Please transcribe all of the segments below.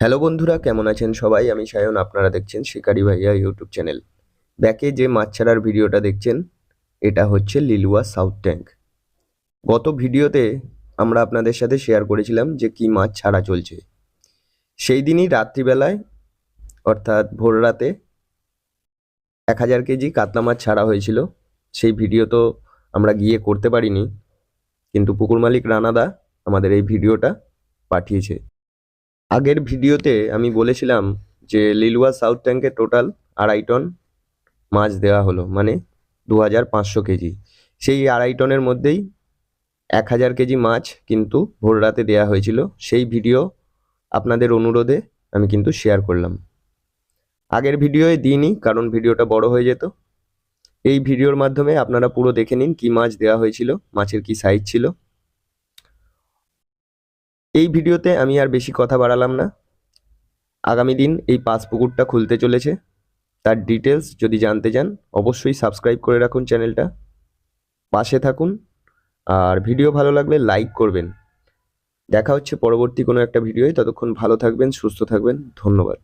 Hello বন্ধুরা, কেমন আছেন সবাই? আমি সায়ন, আপনারা দেখছেন শিকারি ভাইয়া ইউটিউব চ্যানেল। ব্যাকে যে মাছ ছাড়ার ভিডিওটা দেখছেন, এটা হচ্ছে লিলুয়া সাউথ ট্যাঙ্ক। গত ভিডিওতে আমরা আপনাদের সাথে শেয়ার করেছিলাম যে কি মাছ ছাড়া চলছে। সেই দিনই রাত্রিবেলায়, অর্থাৎ ভোর রাতে, এক হাজার কেজি কাতলা মাছ ছাড়া হয়েছিল। সেই ভিডিও তো আমরা গিয়ে করতে পারিনি, কিন্তু পুকুর মালিক রানাদা আমাদের এই ভিডিওটা পাঠিয়েছে। আগের ভিডিওতে আমি বলেছিলাম যে লিলুয়া সাউথ ট্যাঙ্কে টোটাল আড়াই টন মাছ দেওয়া হলো মানে দু হাজার পাঁচশো কেজি। সেই আড়াই টনের মধ্যেই এক হাজার কেজি মাছ কিন্তু ভোর রাতে দেওয়া হয়েছিল। সেই ভিডিও আপনাদের অনুরোধে আমি কিন্তু শেয়ার করলাম। আগের ভিডিওয়ে দিইনি, কারণ ভিডিওটা বড় হয়ে যেত। এই ভিডিওর মাধ্যমে আপনারা পুরো দেখে নিন কি মাছ দেওয়া হয়েছিল, মাছের কি সাইজ ছিল। এই ভিডিওতে আমি আর বেশি কথা বাড়ালাম না। আগামী দিন এই পাঁচ পুকুরটা খুলতে চলেছে। তার ডিটেলস যদি জানতে চান, অবশ্যই সাবস্ক্রাইব করে রাখুন চ্যানেলটা। পাশে থাকুন। আর ভিডিও ভালো লাগলে লাইক করবেন। দেখা হচ্ছে পরবর্তী কোনো একটা ভিডিওয়। ততক্ষণ ভালো থাকবেন, সুস্থ থাকবেন। ধন্যবাদ।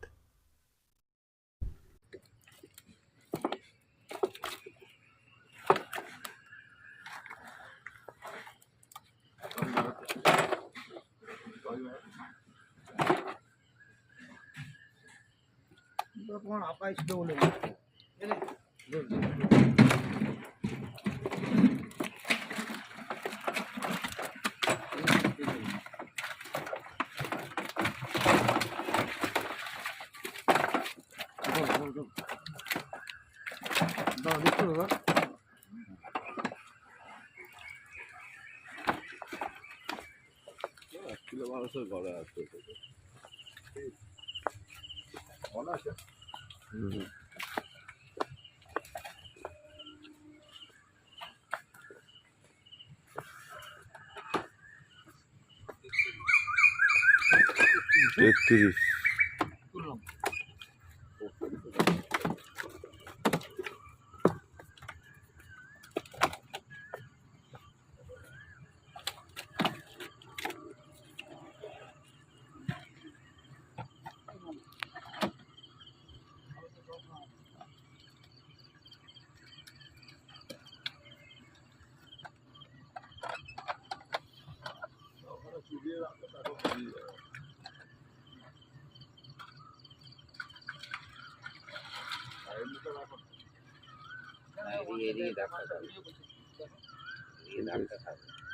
তোমার আপাই ছিল বলে দাও দেখছ দাদা কিলো মানুষের ঘরে আসতে মনে আছে তেত্রিশ এদিকে ধাক্কা খাবে এদিকে ধাক্কা যাবে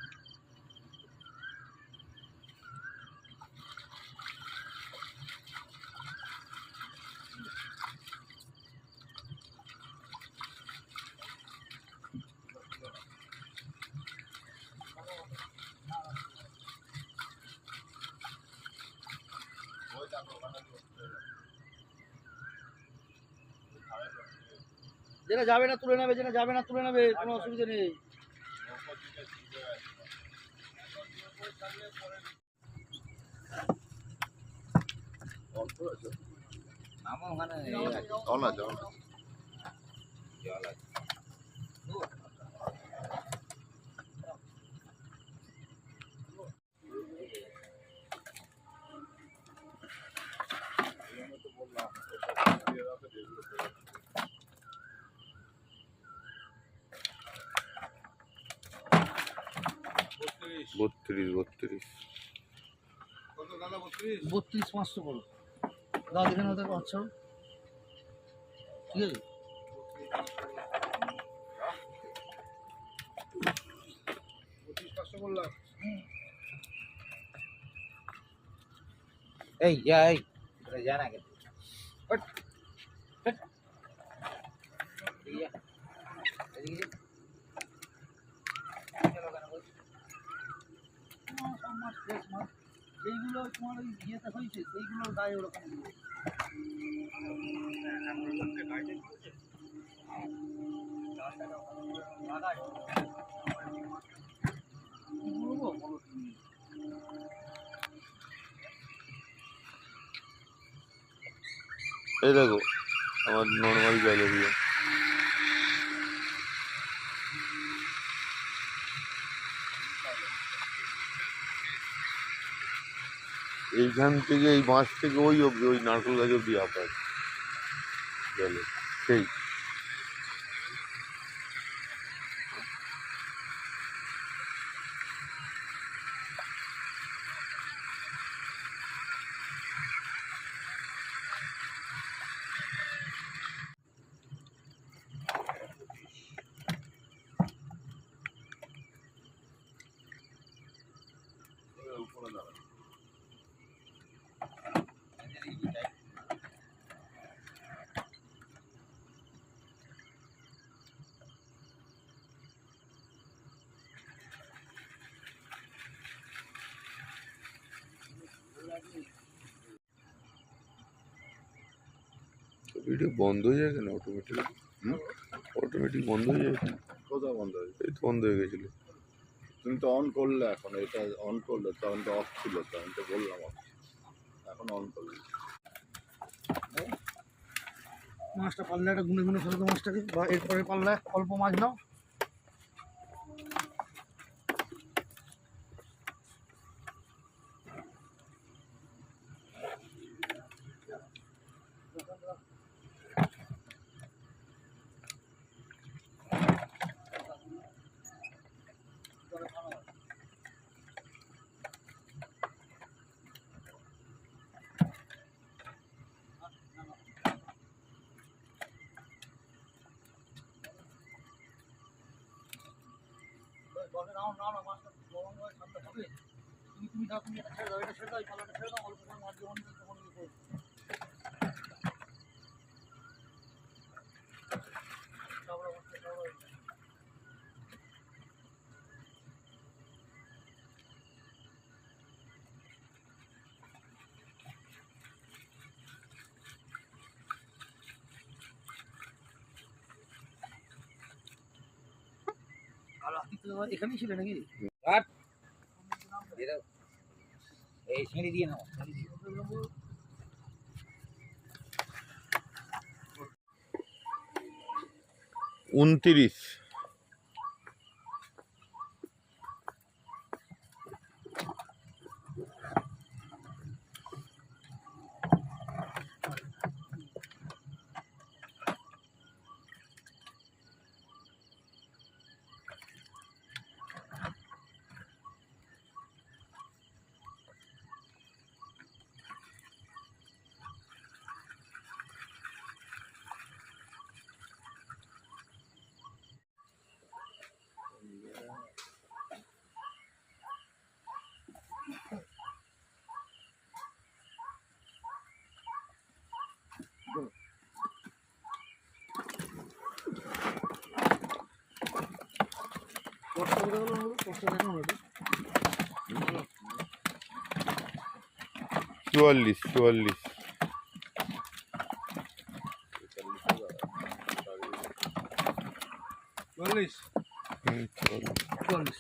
যেটা যাবে না তুলে নেবে যেটা যাবে না তুলে নেবে কোনো অসুবিধা নেই। জল আছে জল বত্রিশ বত্রিশ। বত্রিশ পাঁচশো করো। দাও দেখে নাও দেখো আচ্ছা। ঠিক আছে? এই যা এই। যা না কেন হট, হট। এদিকে যা। এদিকে যা। চলো কেন বলছি? যেইগুলো তোমার ওই ইয়েতে হয়েছে সেইগুলোর গায়ে ওরকম এই দেখো আমার নর্মাল গ্যালারি এইখান থেকে এই মাছ থেকে ওই অবধি ওই নারকেল গাছ অবধি আপ আছে সেই। ভিডিও বন্ধ হয়ে যায় কেন? অটোমেটিক অটোমেটিক বন্ধ হয়ে যায় কেন? কোথাও বন্ধ হয়ে যায়? এই তো বন্ধ হয়ে গেছিল। তুমি তো অন করলে এখন এটা অন করলে তখন তো অফ ছিল তো আমি তো বললাম অফ এখন অন করলে। মাছটা পাল্লা একটা গুনে গুনে ফেলো তো মাছটাকে বা এরপরে পাল্লা অল্প মাছ নাও। জলে নাও না না মাছটা গরম হয়ে ঠান্ডা হবে। তুমি তুমি দাও তুমি এটা ছেড়ে দাও এটা ছেড়ে দাও, এই পাল্লাটা ছেড়ে দাও, অল্প করে মাছ যখন তখন ইয়ে করো চাবড়া মাছটা চাবড়া হয়ে যায়। আর আপনি তো এখানেই ছিল নাকি? এই সিঁড়ি দিয়ে নাও উনতিরিশ। কষ্ট করে হলো কষ্ট দেখো না চুয়াল্লিশ চুয়াল্লিশ চল্লিশ হুম, চুয়াল্লিশ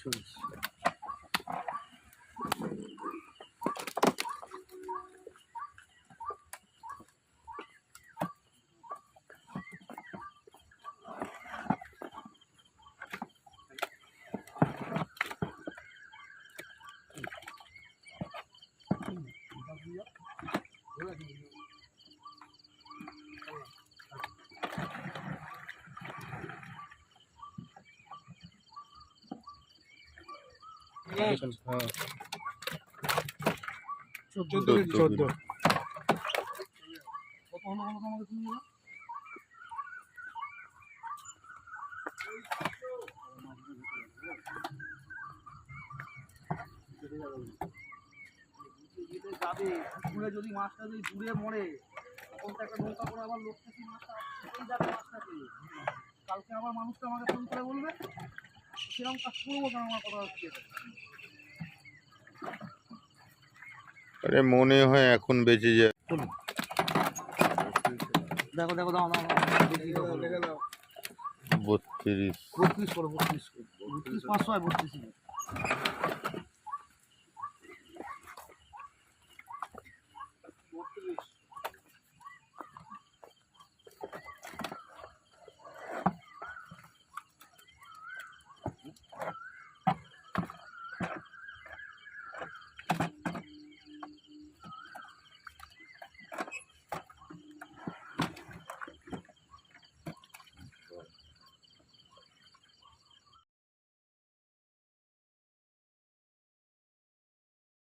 যাবে পুকুরে যদি মাছটা যদি দূরে মরে তখন তো একটা নৌকা করে আবার লোক থেকে মাছটা যাবে মাছটাকে। কালকে আবার মানুষটা আমাকে ফোন করে বলবে সেরকম কাজ করব আমার কথা হচ্ছে। আরে মনে হয় এখন বেঁচে যায়। দেখো দেখো দাও দাও দাও বত্রিশ। বত্রিশ করো বত্রিশ বত্রিশ পাঁচশো হয় বত্রিশ